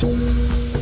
ต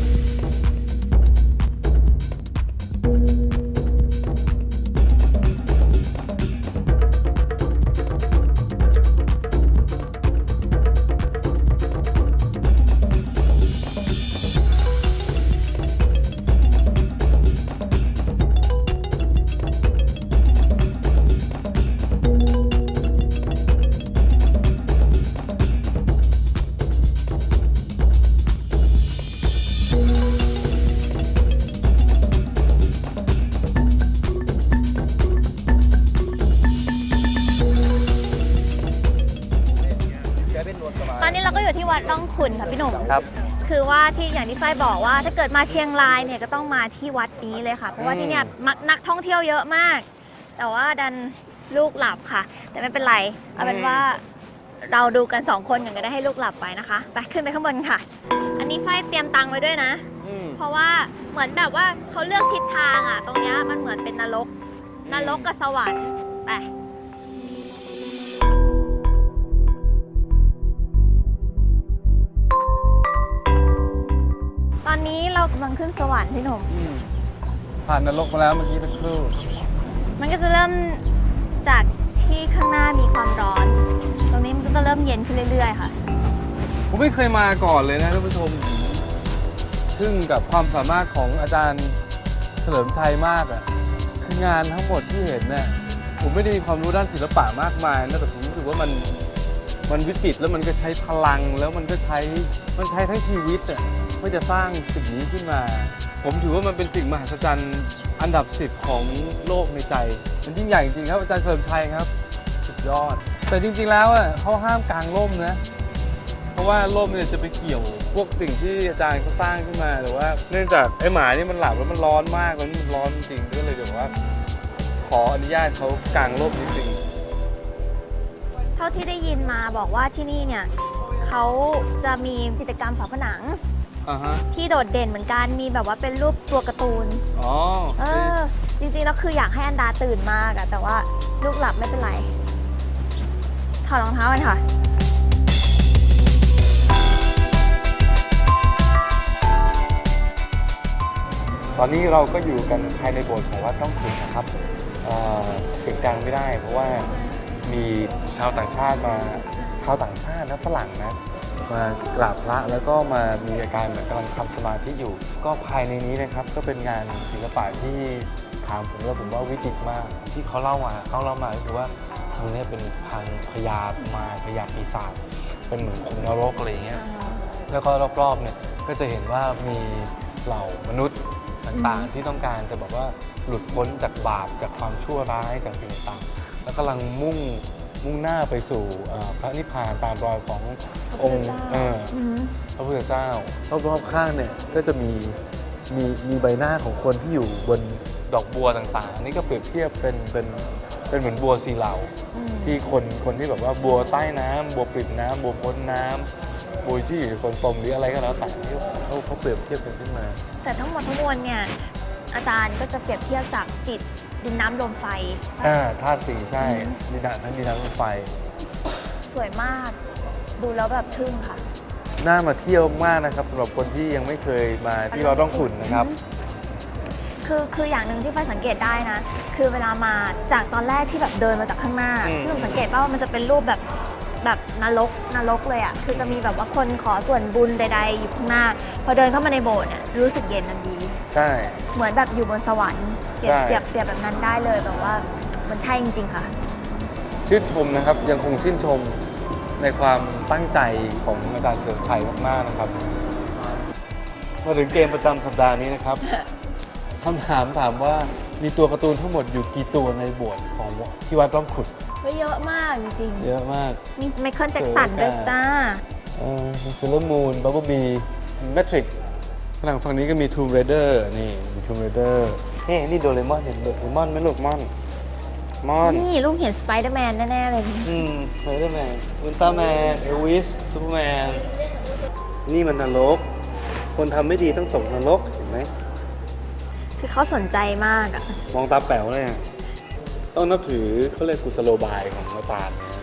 ที่วัดร่องขุนค่ะพี่หนุ่มครับ คือว่าที่อย่างที่ฝ้ายบอกว่าถ้าเกิดมาเชียงรายเนี่ยก็ต้องมาที่วัดนี้เลยค่ะ เพราะว่าที่เนี่ยมักนักท่องเที่ยวเยอะมาก แต่ว่าดันลูกหลับค่ะ แต่ไม่เป็นไรเอาเป็นว่าเราดูกันสองคนอย่างก็ได้ให้ลูกหลับไปนะคะไปขึ้นไปข้างบนค่ะ อันนี้ฝ้ายเตรียมตังค์ไว้ด้วยนะอืมเพราะว่าเหมือนแบบว่าเขาเลือกทิศทางอะ ตรงเนี้ยมันเหมือนเป็นนรกนรกกับสวรรค์ไป ลังขึ้นสวรรค์พี่หนุ่ม อืมผ่านนรกมาแล้วเมื่อกี้สักครู่มันก็จะเริ่มจากที่ข้างหน้ามีความร้อน ตรงนี้มันก็จะเริ่มเย็นขึ้นเรื่อยๆค่ะ ผมไม่เคยมาก่อนเลยนะท่านผู้ชมทึ่งกับความสามารถของอาจารย์เฉลิมชัยมากอะ่ะคืองานทั้งหมดที่เห็นเนี่ยผมไม่ได้มีความรู้ด้านศิลปะมากมายนะแต่ผมรู้สึกว่ามัน มันวิจิตแล้วมันก็ใช้พลังแล้วมันก็ใช้มันใช้ทั้งชีวิตอะเพื่อจะสร้างสิ่งนี้ขึ้นมา ผมถือว่ามันเป็นสิ่งมหัศจรรย์อันดับสิบของโลกในใจ มันยิ่งใหญ่จริงครับอาจารย์เฉลิมชัยครับ สุดยอด แต่จริง ๆ แล้วอะเขาห้ามกางร่มนะ เพราะว่าร่มเนี่ยจะไปเกี่ยวพวกสิ่งที่อาจารย์เขาสร้างขึ้นมาแต่ว่า เนื่องจากไอ้หมานี่มันหลับแล้วมันร้อนมากแล้วมันร้อนจริงก็เลยแบบว่า ขออนุญาตเขากางร่มนิดนึง เท่าที่ได้ยินมาบอกว่าที่นี่เนี่ยเขาจะมีจิตรกรรมฝาผนัง อ่าฮะ ที่โดดเด่นเหมือนกันมีแบบว่าเป็นรูปตัวการ์ตูน อ๋อเออ จริงๆแล้วคืออยากให้อันดาตื่นมากอะแต่ว่าลูกหลับไม่เป็นไร ถอดรองเท้ากันค่ะ ตอนนี้เราก็อยู่กันภายในโบสถ์ของวัดต้องขุนนะครับเอ่อเสียงดังไม่ได้ เพราะว่า มีชาวต่างชาติมาชาวต่างชาตินะฝรั่งนะมากราบพระแล้วก็มามีอาการเหมือนกำลังทำสมาธิอยู่ ก็ภายในนี้นะครับก็เป็นงานศิลปะที่ถามผมแล้วผมว่าวิจิตรมาก ที่เขาเล่ามาเขาเล่ามาก็คือว่าทางนี้เป็นพังพญามาพญาปีศาจเป็นเหมือนคุมนรกอะไรเงี้ยแล้วก็รอบๆเนี่ยก็จะเห็นว่ามีเหล่ามนุษย์ต่างๆที่ต้องการจะแบบว่าหลุดพ้นจากบาปจากความชั่วร้ายจากสิ่งต่างๆ แล้วกำลังมุ่งมุ่งหน้าไปสู่เอ่อพระนิพพานตามรอยขององค์เอออืมพระพุทธเจ้ารอบๆข้างเนี่ยก็จะมีมีมีใบหน้าของคนที่อยู่บนดอกบัวต่างๆอันนี้ก็เปรียบเทียบเป็นเป็นเป็นเหมือนบัวสีเหลา อืมที่คนคนที่แบบว่าบัวใต้น้ำบัวปริ่มน้ำบัวพ้นน้ำบัวที่อยู่ในคนตมหรืออะไรก็แล้วแต่ที่เขาเขาเปรียบเทียบกันขึ้นมา แต่ทั้งหมดทั้งมวลเนี่ยอาจารย์ก็จะเปรียบเทียบจากจิต ดินน้ำลมไฟ อ่าธาตุสีใช่อืมมีด่านทั้งมีน้ำลมไฟ สวยมาก ดูแล้วแบบทึ่งค่ะ น่ามาเที่ยวมากนะครับสำหรับคนที่ยังไม่เคยมาที่เราต้องขุนนะครับ คือคืออย่างหนึ่งที่ไฟสังเกตได้นะ คือเวลามาจากตอนแรกที่แบบเดินมาจากข้างหน้าอืม พี่หนุ่มสังเกตป่าว่ามันจะเป็นรูปแบบ แบบนรกนรกเลยอะ่ะคือจะมีแบบว่าคนขอส่วนบุญใดๆอยู่ข้างหน้า พอเดินเข้ามาในโบสถ์เนี่ยรู้สึกเย็นทันทีใช่ เหมือนแบบอยู่บนสวรรค์เปรียบใช่ เปรียบเปรียบแบบนั้นได้เลยแบบว่ามันใช่จริง ๆ ค่ะ ชื่นชมนะครับยังคงชื่นชมในความตั้งใจของอาจารย์เฉลิมชัยมากๆนะครับมาถึงเกมประจำสัปดาห์นี้นะครับ คำถามถามว่า มีตัวการ์ตูนทั้งหมดอยู่กี่ตัวในโบสถ์ของที่วัดร่องขุด ก็เยอะมากจริงเยอะมาก ๆมีไมเคิลแจ็คสันด้วยจ้า เออมีซิลเลอร์มูนบับเบิลบีแมทริกฝรั่งฝั่งนี้ก็มีทูมเรเดอร์นี่มีทูมเรเดอร์นี่นี่โดเรมอนเห็นโดเรมอนไหมลูกมอนมอนนี่ลูกเห็นสไปเดอร์แมนแน่ ๆ เลย อืมสไปเดอร์แมนอุลตร้าแมนเอลวิสซูเปอร์แมนนี่มันนรก คนทำไม่ดีต้องตกนรกเห็นไหม คือเขาสนใจมากอะมองตาแป๋วเลยอะต้องนับถือเขาเรียกกุศโลบายของอาจารย์นะ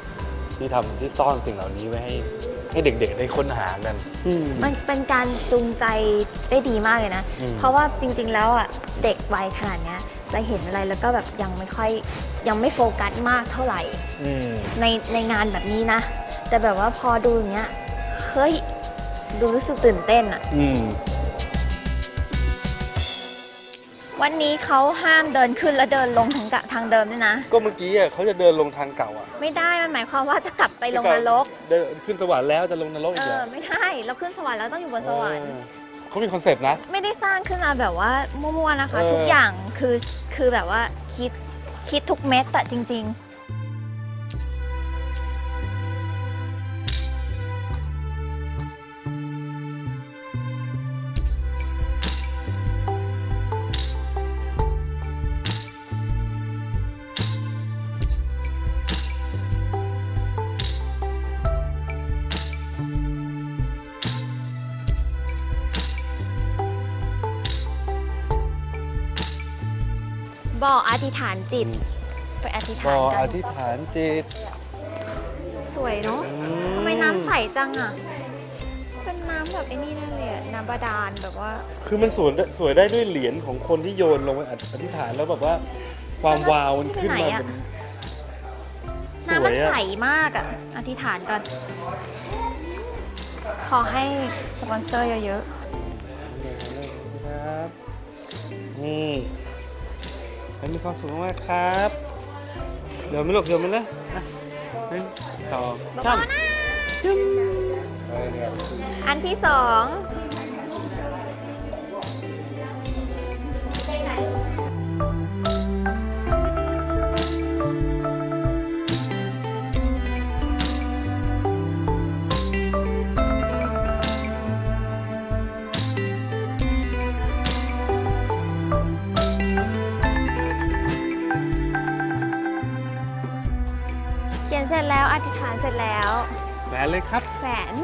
ที่ทำที่ซ่อนสิ่งเหล่านี้ไว้ให้ให้เด็กๆได้ค้นหากัน มันเป็นการจูงใจได้ดีมากเลยนะ อืม เพราะว่าจริงๆแล้วอะเด็กวัยขนาดเนี้ยจะเห็นอะไรแล้วก็แบบยังไม่ค่อยยังไม่โฟกัสมากเท่าไหร่ อืม ในในงานแบบนี้นะ แต่แบบว่าพอดูอย่างเงี้ยเฮ้ยดูรู้สึกตื่นเต้นอะอืม วันนี้เขาห้ามเดินขึ้นแล้วเดินลงทางกะทางเดิมด้วยนะ ก็เมื่อกี้อะเขาจะเดินลงทางเก่าอะไม่ได้มันหมายความว่าจะกลับไปลงนรกเดินขึ้นสวรรค์แล้วจะลงนรกเออีกเหรออไม่ได้เราขึ้นสวรรค์แล้วต้องอยู่บนสวรรค์ เออเขามีคอนเซปต์นะ ไม่ได้สร้างขึ้นมาแบบว่ามั่วๆนะคะ เออ ทุกอย่างคือคือแบบว่าคิดคิดทุกเม็ดอะจริง ๆ บอกอธิษฐานจิต ไปอธิษบฐานอกัอนธิษฐานจิตสวยเนาะ ทำไมน้ำใสจังอะ เป็นน้ำแบบไอ้นี่แน่เลยอะน้ำบาดาลแบบว่า คือมันสวยได้สวยได้ด้วยเหรียญของคนที่โยนลงไปอธิษฐานแล้วแบบว่า ความวาวมันขึ้นมาที่ไหนอะเป็นสน้ำวมันยอะใสมากอะ อธิษฐานก่อน ขอให้สปอนเซอร์เยอะครับนี่ ให้มีความสุขมากๆครับ เดี๋ยวไม่หลบเดี๋ยวไม่นะอะหนึ่งสองๆสามจึ้มอันที่สอง อธิษฐานเสร็จแล้วแหวนเลยครับแขวน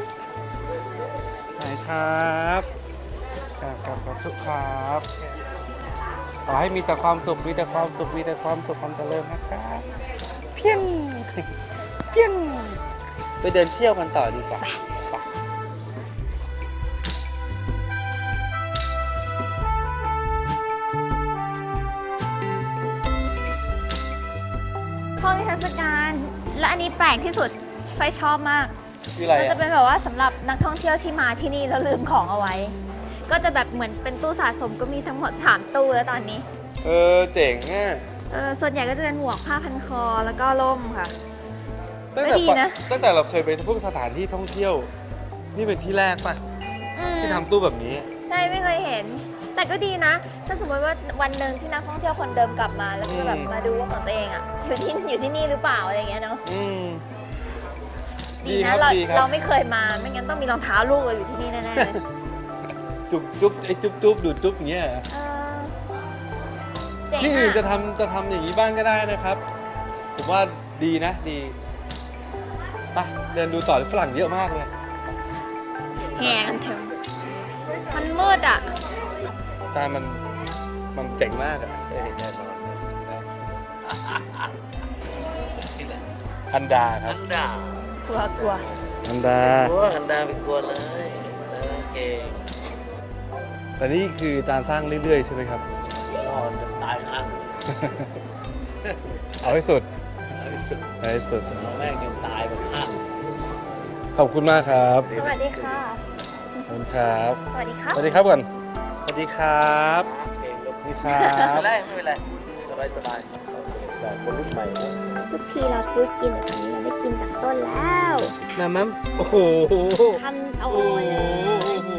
ไหนครับกราบกราบขอบคุณครับขอให้มีแต่ความสุขมีแต่ความสุขมีแต่ความสุขความเจริญนะครับเพียงเพียงไปเดินเที่ยวกันต่อดีกว่าไปห้องนิทรรศการ และอันนี้แปลกที่สุดไฟชอบมาก คืออะไรมันจะอะเป็นแบบว่าสำหรับนักท่องเที่ยวที่มาที่นี่แล้วลืมของเอาไว้ ก็จะแบบเหมือนเป็นตู้สะสมก็มีทั้งหมด 3 ตู้แล้วตอนนี้เออเจ๋งอะเออส่วนใหญ่ก็จะเป็นหมวกผ้าพันคอแล้วก็ร่มค่ะ ตั้งแต่ก็ดีนะ ตั้งแต่เราเคยไปพวกสถานที่ท่องเที่ยว นี่เป็นที่แรกป่ะอืมที่ทำตู้แบบนี้ ใช่ไม่เคยเห็น แต่ก็ดีนะ ถ้าสมมติว่าวันหนึ่งที่นักท่องเที่ยวคนเดิมกลับมา แล้วก็แบบอืมมาดูว่าของตัวเองอะอยู่ที่อยู่ที่นี่หรือเปล่าอะไรอย่างเงี้ยเนาะอืมดีดีครันะบเราดีครับเราไม่เคยมาไม่งั้นต้องมีรองเท้าลูกเราอยู่ที่นี่แน่ๆเลยจุ๊บจุ๊บไอ้จุ๊บจุ๊บดูดจุ๊บอย่างเงี้ยเออเจ๋งที่อื่นจะอะทำจะทำอย่างนี้บ้างก็ได้นะครับ ผมว่าดีนะดีไปเดินดูต่อฝรั่งเยอะมากเลย แห่กันถึงมันมืดอะ ใช่มันมันเจ๋งมากอะได้เห็นแน่นอนนะอันดาครัฮับนดากลัวกลัวอันดา กลัวฮันดาไปกลัวเลยเออเก่งแต่นี่คือการสร้างเรื่อยๆใช่ไหมครับ นอนจนตายข้างเอาให้สุดเอาให้สุดเอาให้สุด เราแม่งยังตายมาข้างขอบคุณมากครับ สวัสดีค่ะ ขอบคุณครับ สวัสดีครับ สวัสดีครับก่อนสวัส ดีครับเก่งลูกสวัสดีครับไม่เป็นไรไม่เป็นไรสบายสบายแบบคนรุ่นใหม่นะทุกทีเราซื้อกินแต่ตอนนี้เราได้กินจากต้นแล้วน้ำมันโอ้โหทำเอาโอ้เลยโห